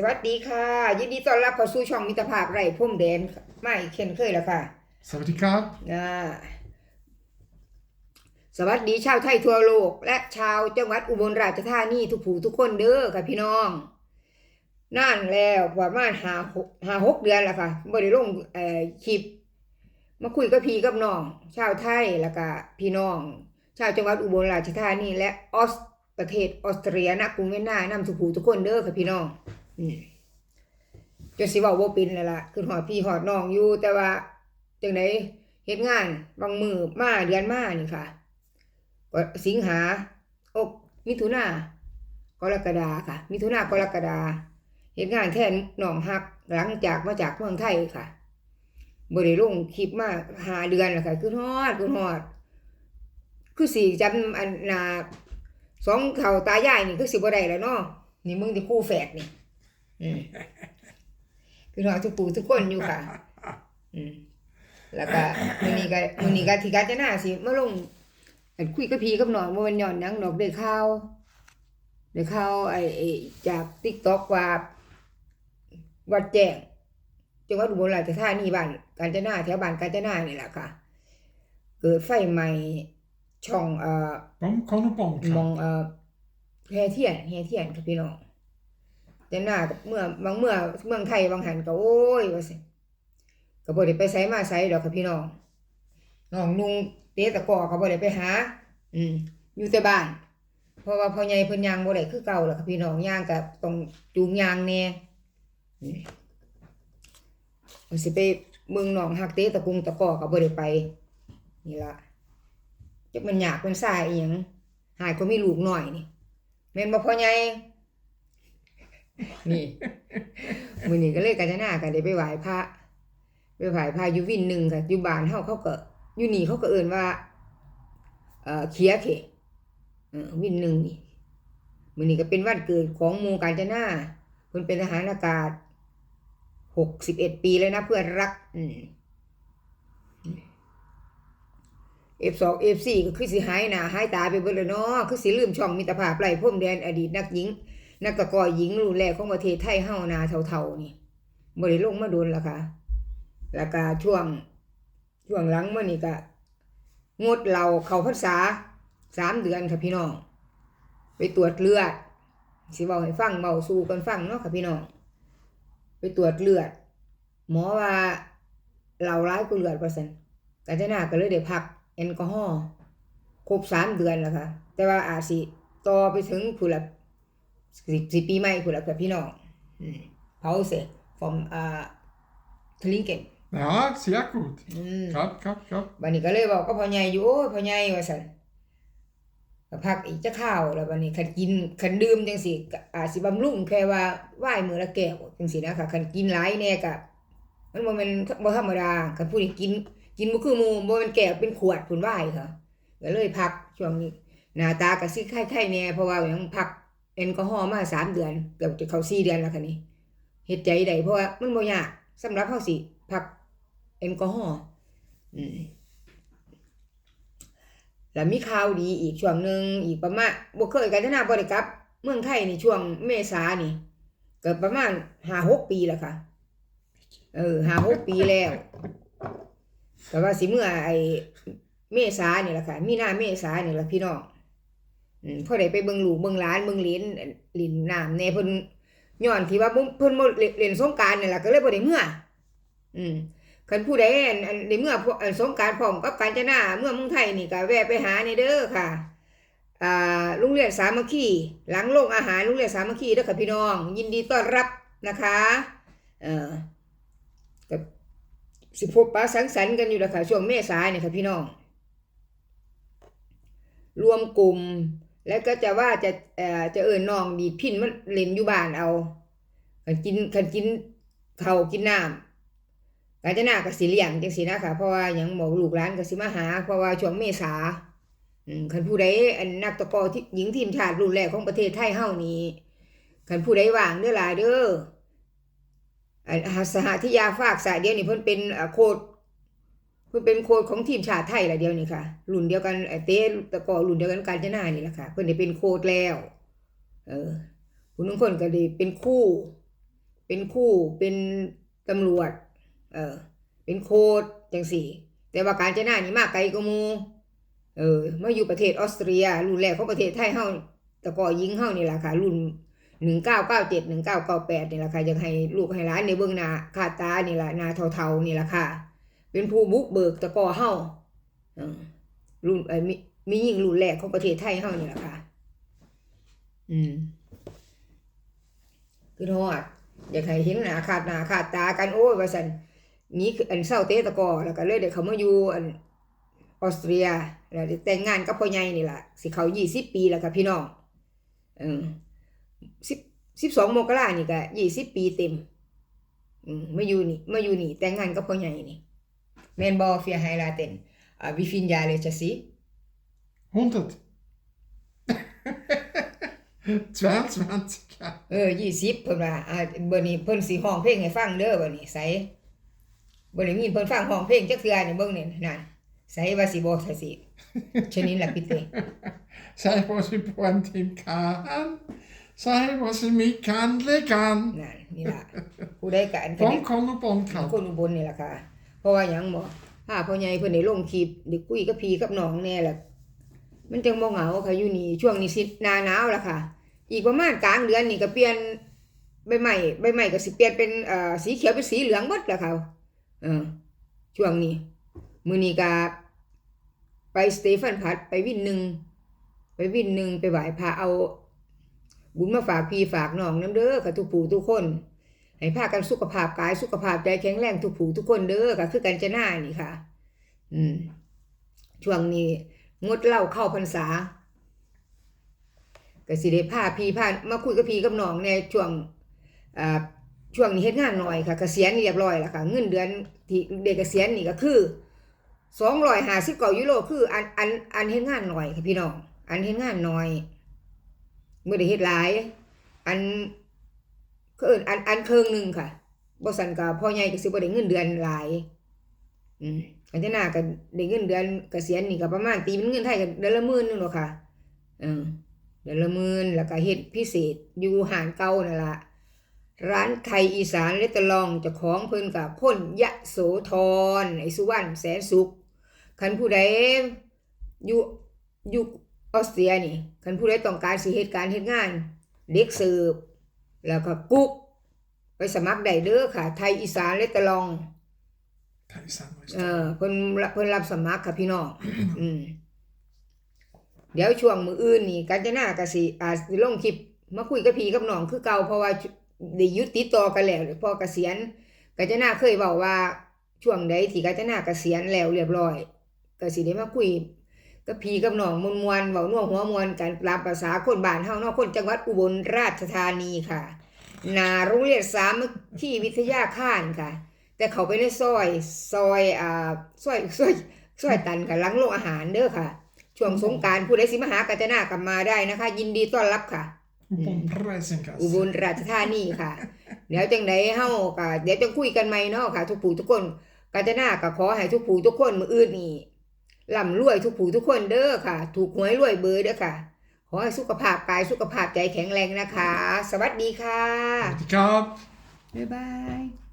สวัสดีค่ะ ยินดีต้อนรับเข้าสู่ช่องมิตรภาพไร่พุ่มแดนไม่เช่นเคยแล้วค่ะ สวัสดีครับอ่าสวัสดีชาวไทยทั่วโลก และชาวจังหวัดอุบลราชธานีทุกผู้ทุกคนเด้อค่ะพี่น้องนั่นแล้วประมาณหาหกหาหกเดือนแล้วค่ะบ่ได้ลงเอ่อคลิป มาคุยกับพี่กับน้อง ชาวไทยแล้วก็พี่น้อง ชาวจังหวัดอุบลราชธานีและออสประเทศออสเตรียนะกรุงเวียนนานำทุกผู้ทุกคนเด้อค่ะพี่น้อง อืมจนสิว้าบ่เป็นแล้วล่ะคือหอดพี่หอดน้องอยู่แต่ว่าจังไดเฮ็ดงานบางมือมาเดือนมานี่ค่ะก็สิงหาอกมิถุนากรกฎาค่ะ มิถุนากรกฎาเฮ็ดงานแทนน้องฮักหลังจากมาจากเมืองไทยค่ะบ่ได้ลงคลิปมาหาเดือนแล้วค่ะ คือฮอดคือฮอด คือสิจำอันน่ะสองเฒ่าตายายนี่คือสิบ่ได้แล้วเนาะนี่มึงที่คู่แฝดนี่ คือน้องทุกปู่ทุกคนอยู่ค่ะ อืมแล้วก็มื้อนี้ก็มื้อนี้ก็ที่กาญจนาสิมาลงอันคุยกับพี่กับน้องบ่แม่นย้อนหยังดอกได้ข่าวได้ข่าวไอ้ไอ้จาก TikTok ว่าวัดแจ้งจังหวัดอุบลราชธานีบ้านกาญจนาแถวบ้านกาญจนานี่แหละค่ะ เกิดไฟไหม้ช่องเอ่อผมคนละปองคมรัอบงเอ่อแฮเทียนแฮเทียนค่ะพี่น้อง แต่หน้ากับเมื่อบางเมื่อเมืองไทยบางหันก็โอ้ยว่าสิก็บ่ได้ไปไสมาไสดอกค่ะพี่น้องน้องนุงเตะตะกอก็บ่ได้ไปหา อืมอยู่แต่บ้าน เพราะว่าพ่อใหญ่เพิ่นย่างบ่ได้คือเก่าแล้วค่ะพี่น้องย่างก็ต้องจูงย่างแน่อืมว่าสิไปเมืองน้องฮักเตะตะกุงตะกอก็บ่ได้ไป นี่ล่ะจักมันยากมันซ่าอีหยังหายก็มีลูกหน่อยนี่แม่นบ่พ่อใหญ่ นี่มือนี้ก็เลยกาญจนาก็ได้ไปไหว้พระไปไหว้พระอยู่วินหนึ่งค่ะอยู่บ้านเฮาเขาก็อยู่นี่เขาก็เอิ้นว่า เอ่อเขียเขเอวินหนึ่งนี่มือนี้ก็เป็นวันเกิดของมูกาญจนาเพิ่นเป็นทหารอากาศ61ปีแล้วนะเพื่อนรักเอืม F2 F4 ก็คือสิหายหนาหายตาไปเบิดแล้วเนาะคือสิลืมช่องมิตรภาพไร้พรมแดนอดีตนักหญิง นักตะกอหญิงรุ่นแรกของประเทศไทยเฮานาเท่าๆนี่บ่ได้ลงมาโดนแล้วค่ะแล้วก็ช่วงช่วงหลังมานี่ก็งดเหล้าเข้าพรรษาสามเดือนค่ะพี่น้อง ไปตรวจเลือดสิเว้าให้ฟังเว้าสู่กันฟังเนาะค่ะพี่น้อง ไปตรวจเลือด หมอว่าเหล้าร้ายกว่าเลือดว่าซั่นกาญจนาก็เลยได้พักแอลกอฮอล์ครบสามเดือนแล้วค่ะ แต่ว่าอาจสิต่อไปถึงผู้ละ สิสิปีใหม่ผู้ละกับพี่น้องอืมเผาเสร็จ from อ่าทลิงเกน Ja, sehr gut. อืมครับครับครับบัดนี้ก็เลยบอกก็พ่อใหญ่อยู่โอ้ยพ่อใหญ่ว่าซั่นก็พักอีกจะข้าวแล้วบัดนี้คันกินคันดื่มจังซี่ก็อาจสิบำรุงแค่ว่าไหว้มื้อละแก้วจังซี่นะคะคันกินหลายแน่ก็มันบ่แม่นบ่ธรรมดาคันผู้นี้กิน กินบ่คือหมู่บ่แม่นแก้วเป็นขวดพุ่นไหว้ค่ะก็เลยพักช่วงนี้หน้าตาก็สิคล้ายๆแน่เพราะว่ายังพัก แอลกอฮอล์มาสามเดือนเกือบจะเข้าสี่เดือนแล้วค่ะนี่เฮ็ดใจได้เพราะว่ามันบ่ยากสำหรับเฮาสิพักแอลกอฮอล์แล้วมีข่าวดีอีกช่วงหนึ่งอีกประมาณบ่เคยกันทนาบ่ได้กลับ เมืองไทยนี่ช่วงเมษานี่เก็ประมาณห้าหกปีแล้วค่ะ เออห้าหกปีแล้วแต่ว่าสิเมื่อไอเมษานี่แหละค่ะ มีนาเมษานี่แหละพี่น้อง พอได้ไปเบิ่งลูเบิ่งหลานเบิ่งเหลนลินน้ำแน่เพิ่นย้อนที่ว่าเพิ่นบ่เล่นเล่นสงกานต์นี่แหละก็เลยบ่ได้เมื่อ อืมคันผู้ใดอันในเมื่อพวกสงการพร้อมกับกาญจนาเมื่อเมืองไทยนี่ก็แวะไปหาในเด้อค่ะอ่าลุงเรียนสามัคคีหลังโรงอาหารลุงเรียนสามัคคีเด้อค่ะพี่น้อง ยินดีต้อนรับนะคะเอ่อกับสิพบปะสังสรรค์กันอยู่ล้วค่ะช่วงเมษายนนี่ค่ะพี่น้อง รวมกลุ่ม แล้วก็จะว่าจะเอ่อจะเอิ้นน้องดีพินมันเล่นอยู่บ้านเอาคันกินคันกินเขากินน้ำกาญจนาก็สิเหลี้ยงจังซี่นะคะเพราะว่าหยังบอลูกหลานก็สิมาหา เพราะว่าช่วงเมษาอืมคันผู้ใดอันนักตะกรอที่หญิงทีมชาติรุ่นแรกของประเทศไทยเฮานี่คันผู้ใดว่างเด้อหลายเด้ออันสหทิยาฝากสายเดียวนี่เพิ่นเป็นโค้ด เพิ่นเป็นโค้ดของทีมชาติไทยละเดียวนี่ค่ะรุ่นเดียวกันไอเต้ตะกอรุ่นเดียวกันกาญจนานี่แหละค่ะ เพิ่นได้เป็นโค้ดแล้ว เออผู้นึงคนก็ได้เป็นคู่ เป็นคู่เป็นตำรวจ เออ เป็นโค้ดจังสี่ แต่ว่าการจน้านี่มากไกลกมูเออมาอยู่ประเทศออสเตรีย รุ่นแรกของประเทศไทยเฮาตะกอยิงเฮานี่แหละค่ะ รุ่นหนึ่งเก้าเก้าเจ็ดหนึ่งเก้าเก้าแปดนี่แหละค่ะอยากให้ลูกให้หลานในเบื้องหน้าคาตานี่แหละนาเทาๆนี่แหละค่ะ เป็นผู้บุกเบิกตะกอเฮารุ่นไอ้มีมียิ่งรุ่นแรกของประเทศไทยเฮานี่แหละค่ะ อืมคือทอดอยากให้เห็นหน้าขาดหน้าขาดตากันโอ้ยว่าสันนี่คืออันเศร้าเตะตะกอแล้วก็เลยเดี๋ยวเขามาอยู่อันออสเตรียแล้วแต่งงานกับพ่อใหญ่นี่แหละสิเขายี่สิบปีแล้วค่ะพี่น้องเออสิบสิบสองมกรานี่ก็ยี่สิบปีเต็ม อืมมาอยู่นี่มาอยู่นี่แต่งงานกับพ่อใหญ่นี่ แมนบอเฟียไฮลาเตนอ่าวิฟินยาเลจะสิ Honderd. 22 ja. เออยี่สิบเพิ่นว่าอ่าเบอร์นี้เพิ่นสิห้องเพลงให้ฟังเด้อเบอร์นี้ใส่เบอร์นี้มีเพิ่นฟังห้องเพลงจักเทื่อนี่เบิ่งนี่นั่นใส่ว่าสิบ่ใส่สิชนิดละพี่เต้ Zij was in Pointin kan. Zij was in mi kan lekan. นั่นนี่ล่ะผู้ใดก็อัน Van kon op ค onkan. นอุบลนี่ล่ะค่ะเพ ราะว่าหยังบ่ถ้าพ่อใหญ่เพิ่นได้ลงคลิปได้คุยกับพีกับน้องแน่แหละมันจังบ่เหงาค่ะอยู่นี่ช่วงนี้สิหน้าหนาวละค่ะ อีกประมาณกลางเดือนนี่ก็เปลี่ยนใบไม้ใบไม้ก็สิเปลี่ยนเป็นเอ่อสีเขียวเป็นสีเหลืองหมดละค่ะเออช่วงนี้มื้อนี้ก็ไปสเตฟันพัดไปวินหนึ่งไปวินหนึ่งไปไหว้พระเอา บุญมาฝากพี่ฝากน้องน้ำเด้อค่ะทุกผู้ทุกคน ให้พากันสุขภาพกายสุขภาพใจแข็งแรงทุกผู้ทุกคนเด้อค่ะคือกันจะหน้านี่ค่ะ อืม ช่วงนี้ งดเหล้าเข้าพรรษาก็สิได้พาพี่พามาคุยกับพี่กับน้องในช่วงอ่าช่วงนี้เฮ็ดงานหน่อยค่ะเกษียณเรียบร้อยแล้วค่ะ เงินเดือนที่เด็กเกษียณนี่ก็คือ259ยูโรคือ อันอันอันเฮ็ดงานหน่อยค่ะพี่น้อง อันเฮ็ดงานน้อยบ่อได้เฮ็ดหลาย อัน คือเอินอันอันครึ่งหนึ่งค่ะบ่ซั่นก็พ่อใหญ่ก็สิบ่ได้เงินเดือนหลาย อืมอันที่หน้าก็ได้เงินเดือนเกษียณนี่ก็ประมาณตีเป็นเงินไทยก็เดือนละหมื่นนึงหรอกค่ะเออเดือนละหมื่นแล้วก็เฮ็ดพิเศษอยู่หารเก่านั่นล่ะร้านไทยอีสานเลตลองจ้าของเพิ่นกับคนยะโสธรไอสุวรรณแสนสุขคันผู้ใดอยู่อยู่ออสเตรียนี่คันผู้ใดต้องการสิเฮ็ดการเฮ็ดงาน เด็กเสิร์ฟ แล้วก็กุ๊กไปสมัครได้เด้อค่ะ ไทยอีสานเลตลอง Dat is dan เออเพิ่นรับเพิ่นรับสมัครค่ะพี่น้องอืมเดี๋ยวช่วงมื้ออื่นนี่กาญจนาก็สิอาจสิลงคลิปมาคุยกับพี่กับน้องคือเก่าเพราะว่าได้หยุดติดต่อกันแล้วพอเกษียณกาญจนาเคยเว้าว่าช่วงใดที่กาญจนาเกษียณแล้วเรียบร้อยก็สิได้มาคุย กับพี่กับน้องมวนๆเว้าน่วหัวมวนกันตามภาษาคนบ้านเฮาเนาะคนจังหวัดอุบลราชธานีค่ะหนาโรงเรียนสามัคคีวิทยาคารค่ะ แต่เขาไปในซอยซอยอ่าซอยซอยซอยตันกับหลังโรงอาหารเด้อค่ะ ช่วงสงกรารผู้ใดสิมาหากาญจนากลับมาได้นะคะ ยินดีต้อนรับค่ะ op een prijzenkast. อุบลราชธานีค่ะ เดี๋ยวจังไดเฮาก็เดี๋ยวจะคุยกันใหม่เนาะค่ะ ทุกผู้ทุกคนกาญจนาก็ขอให้ทุกผู้ทุกคนมื้ออื่นนี่ ร่ำรวยทุกผู้ทุกคนเด้อค่ะ ถูกหวยรวยเบอร์เด้อค่ะ ขอให้สุขภาพกายสุขภาพใจแข็งแรงนะคะ สวัสดีค่ะ Die kaap. บ๊ายบาย